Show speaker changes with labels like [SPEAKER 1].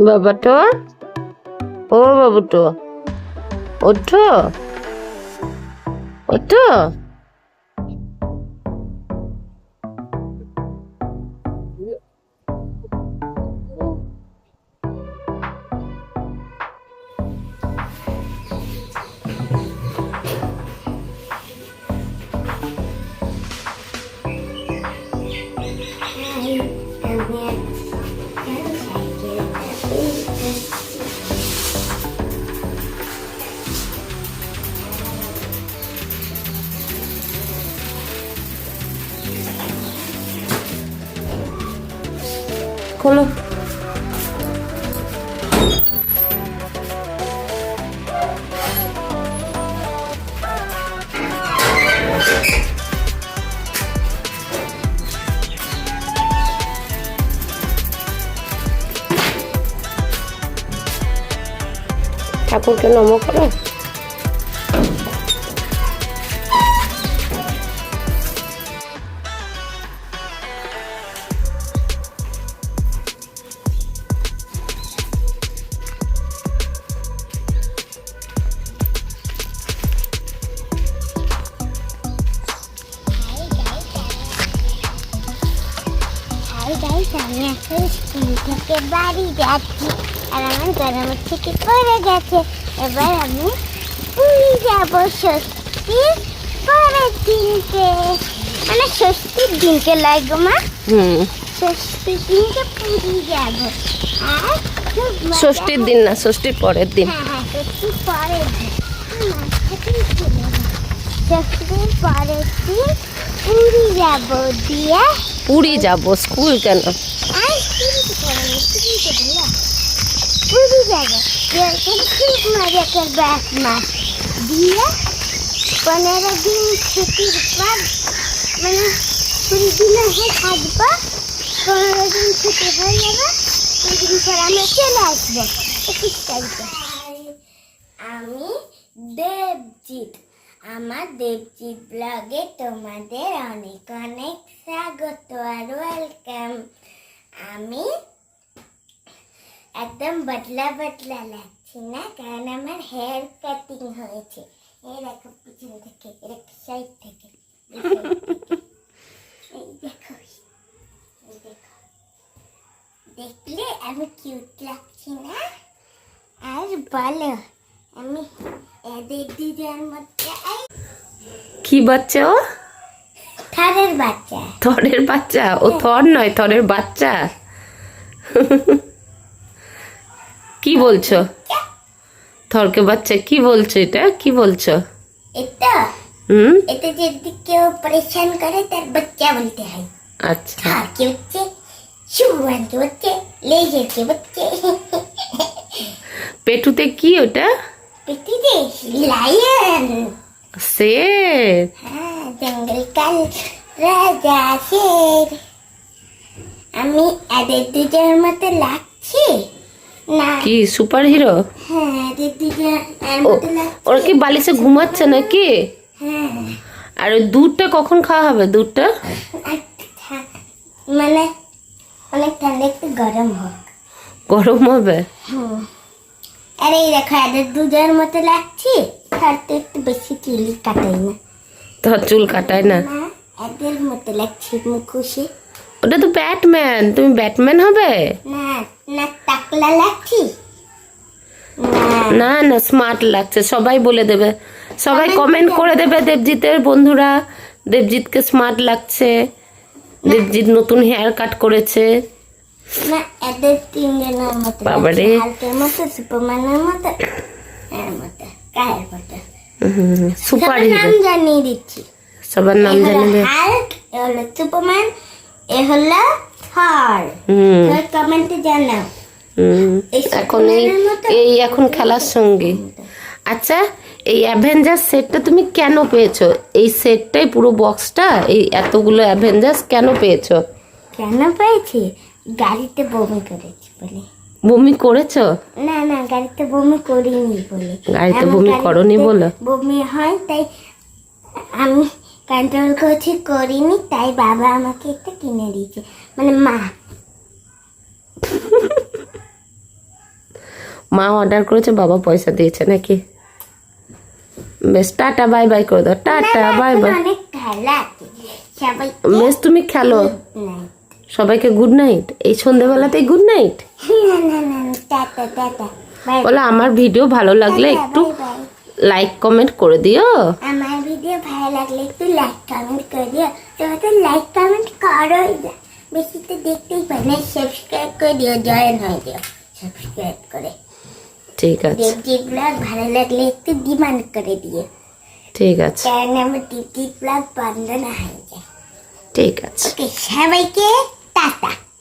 [SPEAKER 1] বাবাটো? ও বাবুটো ওঠো। ওঠো। খোলো ঠাকুরকে নম করো
[SPEAKER 2] গাইস আমি এখন স্কুল থেকে বাড়ি যাচ্ছি আর আমার গরম থেকে পড়ে গেছে এবার আমি পুরী যাব ষষ্ঠীর পরের দিনকে মানে ষষ্ঠীর দিনকে লাগবে মা ষষ্ঠীর দিনকে পুরী যাব আর
[SPEAKER 1] ষষ্ঠীর দিন না, ষষ্ঠীর পরের দিন।
[SPEAKER 2] হ্যাঁ হ্যাঁ ষষ্ঠীর পরের দিন পরের দিন পুরী যাব দিয়ে
[SPEAKER 1] পুরী যাব স্কুল কেন?
[SPEAKER 2] দিয়ে পনেরো দিন ছুটির পর মানে কুড়ি দিন হয়ে থাকব পনেরো দিন ছুটি হয়ে যাবে দিন পর আমরা চলে আসব একুশ তারিখে আমি দেবজিৎ। আমার দেবজিৎ ব্লগে তোমাদের অনেক অনেক স্বাগত আর ওয়েলকাম আমি একদম বদলা বদলা লাগছি না, কারণ আমার হেয়ার কাটিং হয়েছে। এই দেখো, পিছন থেকে এরকম সাইড থেকে দেখলে আমি কিউট লাগছি না? আর বলো, আমি এদের দুজন মধ্যে
[SPEAKER 1] কি বাচ্চা ও?
[SPEAKER 2] থরের বাচ্চা।
[SPEAKER 1] থরের বাচ্চা? ও হ্যাঁ। থর নয় থরের বাচ্চা। কি বলছো? থরকে বাচ্চা কি বলছো এটা? কি বলছো?
[SPEAKER 2] এটা?
[SPEAKER 1] হুম?
[SPEAKER 2] এটা যদি কেউ পরেশান করে তার বাচ্চা বলতে হয়।
[SPEAKER 1] আচ্ছা।
[SPEAKER 2] থরকে বাচ্চা শুভানকে বাচ্চা লেজারকে হচ্ছে।
[SPEAKER 1] পেটুতে কি ওটা?
[SPEAKER 2] পেটুতে লাইন लायन
[SPEAKER 1] শের
[SPEAKER 2] हाँ जंगल का রাজা শের আমি এদের দুজনের মতো লাগছি না
[SPEAKER 1] কি সুপার হিরো
[SPEAKER 2] হ্যাঁ এদের দুজনের
[SPEAKER 1] ও
[SPEAKER 2] মতো লাগছে
[SPEAKER 1] ওরা কি বালিশে ঘুমাচ্ছে নাকি
[SPEAKER 2] হ্যাঁ
[SPEAKER 1] আর ওই দুধটা কখন খাওয়া হবে দুধটা
[SPEAKER 2] আর ঠা- মানে অনেক ঠান্ডা একটু গরম হোক
[SPEAKER 1] গরম হবে
[SPEAKER 2] হুম। আরে এই দেখো এদের দুধের মতো লাগছে তার তো একটু বেশি চুলি কাটাই না।
[SPEAKER 1] তোর চুল কাটায় না?
[SPEAKER 2] এদের মতো লাগছে মুখোশে।
[SPEAKER 1] ওটা তো ব্যাটম্যান। তুমি ব্যাটম্যান হবে?
[SPEAKER 2] না না টাকলা লাগছি। না
[SPEAKER 1] না স্মার্ট লাগছে। সবাই বলে দেবে। সবাই কমেন্ট করে দেবে। দেবজিতের বন্ধুরা। দেবজিৎকে স্মার্ট লাগছে। দেবজিৎ নতুন হেয়ার কাট করেছে।
[SPEAKER 2] না এদের তিনজনের মতো
[SPEAKER 1] বাবারে।
[SPEAKER 2] সুপারম্যানের মতো এর মতো কায়ের মতো
[SPEAKER 1] সুপার হিরো
[SPEAKER 2] নাম জানিয়ে দিচ্ছি।
[SPEAKER 1] সবার নাম জানাবে
[SPEAKER 2] হাল্ক এ হলো সুপারম্যান এ হলো থর
[SPEAKER 1] হুম।
[SPEAKER 2] কমেন্টে জানাও।
[SPEAKER 1] এখন এই এই এখন খেলার সঙ্গে। আচ্ছা এই অ্যাভেঞ্জার্স সেটটা তুমি কেন পেয়েছ? এই সেটটাই পুরো বক্সটা এই এতগুলো অ্যাভেঞ্জার্স কেন পেয়েছ?
[SPEAKER 2] কেন পেয়েছি? গাড়িতে বমি করেছি বলে।
[SPEAKER 1] বমি করেছ?
[SPEAKER 2] না না গাড়িতে বমি করিনি বলে।
[SPEAKER 1] গাড়িতে বমি করনি বলে?
[SPEAKER 2] বমি হয় তাই আমি কন্ট্রোল করছি করিনি তাই বাবা আমাকে একটা কিনে দিয়েছে। মানে মা।
[SPEAKER 1] মা অর্ডার করেছে বাবা পয়সা দিয়েছে নাকি? বেশ টাটা বাই বাই করে দাও। টাটা বাই বাই
[SPEAKER 2] অনেক খেলা
[SPEAKER 1] বেশ তুমি খেলো। সবাইকে গুড নাইট এই সন্ধেবেলাতেই গুড নাইট বলো আমার ভিডিও ভালো লাগলে একটু লাইক কমেন্ট করে দিও।
[SPEAKER 2] আমার ভিডিও ভালো লাগলে একটু লাইক কমেন্ট করে দিও। তোমরা তো লাইক কমেন্ট করোই না। বেশি তো দেখতেই পাই না। সাবস্ক্রাইব করে দিও জয়েন হয়ে দিও। সাবস্ক্রাইব করে।
[SPEAKER 1] ঠিক আছে।
[SPEAKER 2] দেবজিৎ ব্লগ ভালো লাগলে একটু ডিমান্ড করে দিও।
[SPEAKER 1] ঠিক আছে।
[SPEAKER 2] কারণ আমার দেবজিৎ ব্লগ বন্ধ না হয়ে যায়।
[SPEAKER 1] ঠিক আছে।
[SPEAKER 2] ওকে সবাইকে basta.